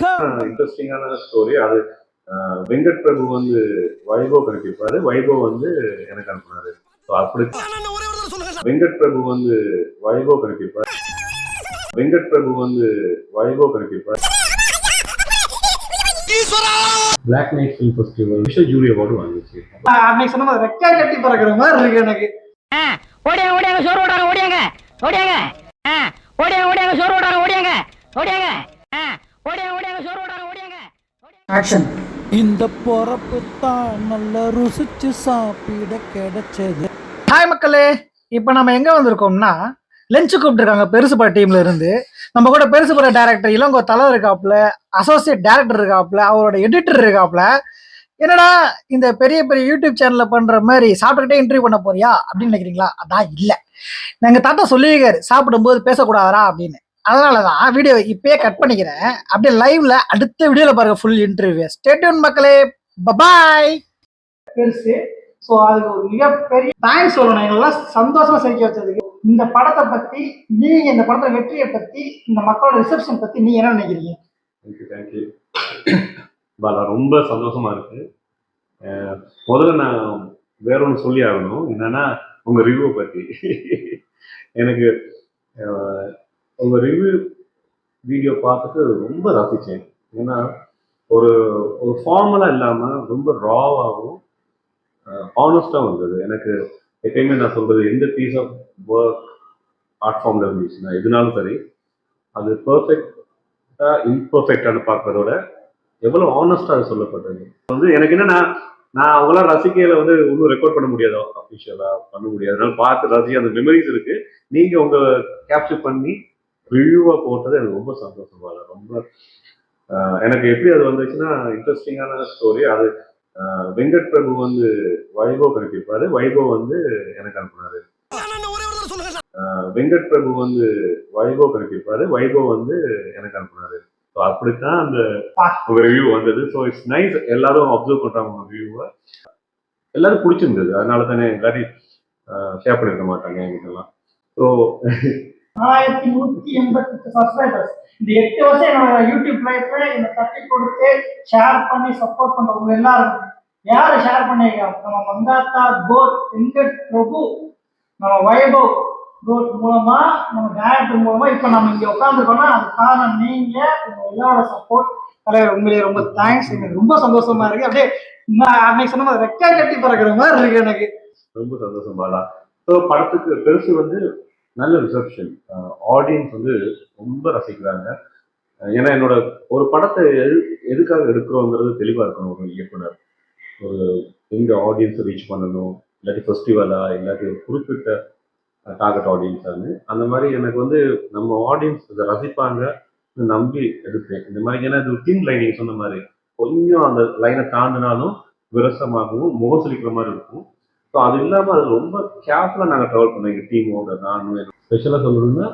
வணக்கம். இன்ட்ரெஸ்டிங்கான ஸ்டோரி அது வெங்கட் பிரபு வந்து வைபவ் கணக்கிருப்பாரு. வைபவ் வந்து எனக்கு அனுப்புனாரு. அப்படி வெங்கட் பிரபு வந்து வைபவ் கணக்கிருப்பாரு. வெங்கட் பிரபு வந்து Vaibhav கணக்கிருப்பாரு. Black Night Film Festival visual jury award வாங்கிச்சு. அன்னைக்கு சொன்ன மாதிரி ரெக்கா கட்டி பறக்கிற மாதிரி இருக்கு எனக்கு. ஓடியாங்க ஓடியாங்க சோறு ஓடாங்க ஓடியாங்க ஓடியாங்க. ஆ, ஓடியாங்க ஓடியாங்க சோறு ஓடாங்க ஓடியாங்க ஓடியாங்க. இந்த பொறப்பு தான் நல்ல ருசிச்சு சாப்பிட கிடைச்சது. ஹாய் மக்களே இப்போ நம்ம எங்க வந்திருக்கோம்னா லென்ச் கூப்பிட்டுருக்காங்க பெருசுபா டீம்ல இருந்து. நம்ம கூட பெருசுபுற டேரக்டர் இளங்கோ தலைவர் இருக்காப்புல அசோசியேட் டேரக்டர் இருக்காப்புல அவரோட எடிட்டர் இருக்காப்புல. என்னடா இந்த பெரிய பெரிய யூடியூப் சேனல்ல பண்ற மாதிரி சாப்பிட்டுக்கிட்டே இன்டர்வியூ பண்ண போறியா அப்படின்னு நினைக்கிறீங்களா? அதான் இல்ல. எங்க தாத்தா சொல்லியிருக்காரு சாப்பிடும்போது பேசக்கூடாதா அப்படின்னு. அதனாலதான் வீடியோ இப்பயே கட் பண்ணிக்கிறேன். அப்படியே லைவ்ல அடுத்த வீடியோல பாருங்க ஃபுல் இன்டர்வியூ ஸ்டேட்யூன் மக்களே. பபாய் பெருசு. ஸோ அதுக்கு ஒரு மிகப்பெரிய தேங்க்ஸ் சொல்லணும். எங்களெல்லாம் சந்தோஷமா சிரிக்க வச்சதுக்கு. இந்த படத்தை பத்தி நீங்க இந்த படத்தை வெற்றியை பத்தி இந்த மக்களோட ரிசப்ஷன் பத்தி நீங்க என்ன நினைக்கிறீங்க? தேங்க்யூ தேங்க்யூ பாலா ரொம்ப சந்தோஷமா இருக்கு. முதல்ல நான் வேற ஒன்று சொல்லி ஆகணும். என்னன்னா உங்க ரிவ்யூ பத்தி. எனக்கு உங்கள் ரிவ்யூ வீடியோ பார்த்துட்டு ரொம்ப ரசித்தேன் ஏன்னா ஒரு ஒரு ஃபார்மலாக இல்லாமல் ரொம்ப ராவாகவும் ஆனஸ்டாக வந்தது. எனக்கு எப்பயுமே நான் சொல்கிறது எந்த பீஸ் ஆஃப் ஒர்க் ஆர்ட் ஃபார்மில் இருந்துச்சுன்னா எதுனாலும் சரி அது பர்ஃபெக்டாக இம்பர்ஃபெக்டானு பார்க்குறதோட எவ்வளோ ஆனஸ்டாக அது சொல்லப்பட்டது. வந்து எனக்கு என்னன்னா நான் அவங்களாம் ரசிக்கையில் வந்து ஒன்றும் ரெக்கார்ட் பண்ண முடியாதோ அஃபிஷியலாக பண்ண முடியாது அதனால பார்த்து ரசிக்க அந்த மெமரிஸ் இருக்குது நீங்கள் உங்கள் கேப்சர் பண்ணி விழுவை போட்டது எனக்கு ரொம்ப சந்தோஷமா இல்லை. ரொம்ப எனக்கு எப்படி அது வந்துச்சுன்னா இன்ட்ரெஸ்டிங்கான ஸ்டோரி அது வெங்கட் பிரபு வந்து வைபவ் கணிப்பிருப்பாரு வைபவ் வந்து எனக்கு அனுப்புனாரு. வெங்கட் பிரபு வந்து வைபவ் கணிப்பிருப்பாரு வைபவ் வந்து எனக்கு அனுப்புனாரு. ஸோ அப்படித்தான் அந்த உங்க ரிவ்யூ வந்தது. ஸோ இட்ஸ் நைஸ் எல்லாரும் அப்சர்வ் பண்றாங்க உங்க ரிவ்யூவை எல்லாரும் பிடிச்சிருந்தது. அதனால தானே எல்லாரையும் ஷேர் பண்ணிருக்க மாட்டாங்க எங்கிட்டலாம் ஸோ ஆயிரத்தி நூத்தி எண்பத்தெட்டு சப்ஸ்கிரைபர்ஸ் இந்த எட்டு வருஷம் என்னோட யூடியூப் லைஃப்ல என்னை தட்டி கொடுத்து ஷேர் பண்ணி சப்போர்ட் பண்றவங்க எல்லாரும் யாரு ஷேர் பண்ணிருக்காங்க நம்ம மங்காத்தா கோட் வெங்கட் பிரபு நம்ம வைபவ் கோட் மூலமா நம்ம டேரக்டர் மூலமா இப்ப நம்ம இங்க உட்காந்துருக்கோம்னா அது காரணம் நீங்க உங்க எல்லாரோட சப்போர்ட் தலைவர் உண்மையிலேயே ரொம்ப தேங்க்ஸ் எனக்கு ரொம்ப சந்தோஷமா இருக்கு. அப்படியே நான் அன்னைக்கு சொன்ன மாதிரி ரெக்கா கட்டி பறக்கிற மாதிரி இருக்கு எனக்கு. ரொம்ப சந்தோஷம் பாலா. ஸோ படத்துக்கு பெருசு வந்து நல்ல ரிசப்ஷன் ஆடியன்ஸ் வந்து ரொம்ப ரசிக்கிறாங்க. ஏன்னா என்னோட ஒரு படத்தை எது எதுக்காக எடுக்கிறோங்கிறது தெளிவாக இருக்கணும் ஒரு இயக்குனர். ஒரு எங்க ஆடியன்ஸை ரீச் பண்ணணும் இல்லாட்டி ஃபெஸ்டிவலா இல்லாட்டி ஒரு குறிப்பிட்ட டார்கெட் ஆடியன்ஸானு அந்த மாதிரி எனக்கு வந்து நம்ம ஆடியன்ஸ் இதை ரசிப்பாங்க நம்பி எடுப்பேன் இந்த மாதிரி ஏன்னா இது தின் லைனிங் சொன்ன மாதிரி. கொஞ்சம் அந்த லைனை தாண்டினாலும் விரசமாகவும் முகம் சுழிக்கிற மாதிரி இருக்கும். ஸோ அது இல்லாமல் அது ரொம்ப கேர்ஃபுல்லாக நாங்கள் ட்ராவல் பண்ணோம். எங்கள் டீமோட நானும் ஸ்பெஷலாக சொல்லணும்னா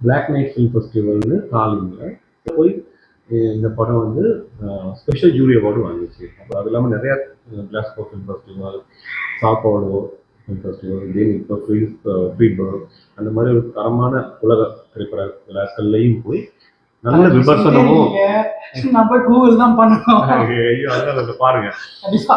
பிளாக் நைட் ஃபிலிம் ஃபெஸ்டிவல்னு காலிங்கில் போய் இந்த படம் வந்து ஸ்பெஷல் ஜூரி அவார்டு வாங்கிச்சு. அப்போ அது இல்லாமல் நிறையா கிளாஸ்கோ ஃபிலிம் ஃபெஸ்டிவல் சாப்பாடோ ஃபிலிம் ஃபெஸ்டிவல் தென் இப்போ ஃப்ரீ பேர்ட் அந்த மாதிரி ஒரு தரமான உலக திரைப்பட விழாக்கள்லையும் போய் நல்ல விமர்சனமும் போய் கூகுள் தான் பண்ணணும். ஐயோ அதெல்லாம் அதை பாருங்க. கண்டிப்பா.